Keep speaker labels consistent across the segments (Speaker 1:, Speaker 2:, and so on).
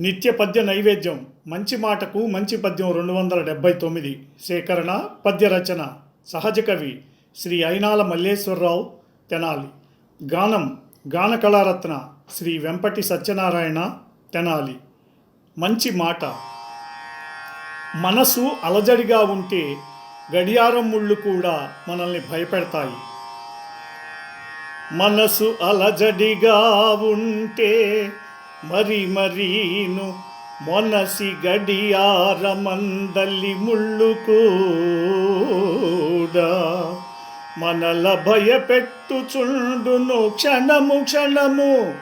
Speaker 1: నిత్య పద్య నైవేద్యం మంచి మాటకు మంచి పద్యం రెండు వందల డెబ్బై తొమ్మిది సేకరణ పద్య రచన సహజ కవి శ్రీ అయినాల మల్లేశ్వరరావు తెనాలి. గానం గాన కళారత్న శ్రీ వెంపటి సత్యనారాయణ తెనాలి. మంచి మాట. మనసు అలజడిగా ఉంటే గడియారం ముళ్ళు కూడా మనల్ని భయపెడతాయి. మనసు అలజడిగా ఉంటే మరి మరీను మొనసి గడియారమందలి ముళ్ళు కూడా. మనల భయపెట్టుచుండును క్షణము క్షణము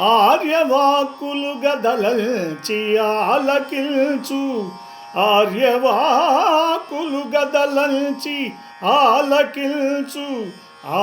Speaker 1: ఆర్యవాకులు గదలచి ఆలకిల్చు. ఆర్యవాకులు గదలంచి ఆలకిల్చు. ఆ